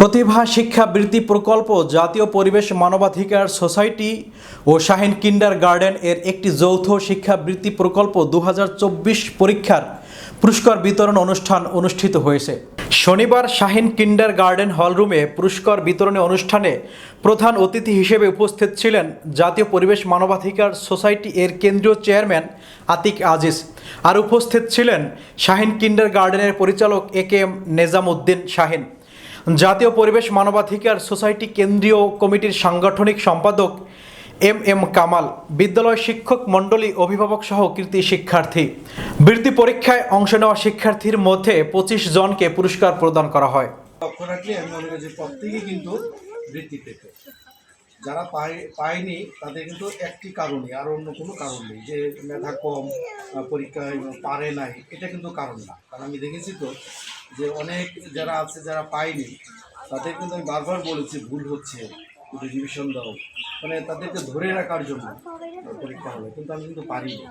প্রতিভা, শিক্ষা, বৃত্তি, প্রকল্প, জাতীয় পরিবেশ, মানবাধিকার সোসাইটি ও শাহিন কিন্ডার গার্ডেন এর একটি যৌথ শিক্ষা বৃত্তি প্রকল্প দু হাজার চব্বিশ পরীক্ষার পুরস্কার বিতরণ অনুষ্ঠান অনুষ্ঠিত হয়েছে। শনিবার শাহিন কিন্ডার গার্ডেন হলরুমে পুরস্কার বিতরণী অনুষ্ঠানে প্রধান অতিথি হিসেবে উপস্থিত ছিলেন জাতীয় পরিবেশ, মানবাধিকার সোসাইটি এর কেন্দ্রীয় চেয়ারম্যান আতিক আজিজ আর উপস্থিত ছিলেন শাহিন কিন্ডার গার্ডেনের পরিচালক এ কে এম নেজামউদ্দিন শাহিন। জাতীয় পরিবেশ, মানবাধিকার সোসাইটি কেন্দ্রীয় কমিটির সাংগঠনিক সম্পাদক এম এম কামাল, বিদ্যালয় শিক্ষক মণ্ডলী অভিভাবক সহ কৃতি শিক্ষার্থী। বৃত্তি পরীক্ষায় অংশ নেওয়া শিক্ষার্থীর মধ্যে পঁচিশ জনকে পুরস্কার প্রদান করা হয়। লক্ষ্য রাখলে আমি কিন্তু বৃত্তি পেত। যারা পায়, পায়নি, তাদের কিন্তু একটি কারণই, আর অন্য কোনো কারণ নেই যে মেধা কম পরীক্ষায় পারে নাই, এটা কিন্তু কারণ না। কারণ আমি দেখেছি তো যে অনেক যারা আছে, যারা পায়নি, তাদের কিন্তু আমি বারবার বলেছি, ভুল হচ্ছে একটু রিভিশন দাও। মানে তাদেরকে ধরে রাখার জন্য পরীক্ষা হবে, কিন্তু আমি কিন্তু পারিনি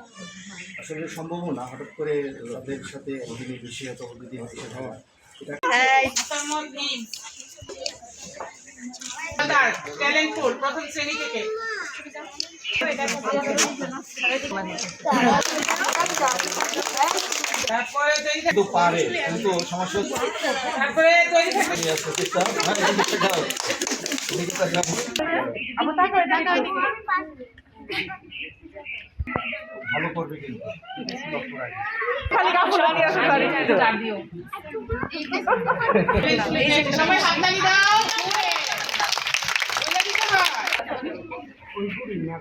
আসলে সম্ভবও না, হঠাৎ করে তাদের সাথে অধীনে বেশি হতো অধীনে হচ্ছে হওয়া। এটা প্রথম শ্রেণি থেকে। তৈরি থাকবে কিন্তু পারে কিন্তু সমস্যা হচ্ছে তারপরে তৈরি থাকবে হয়।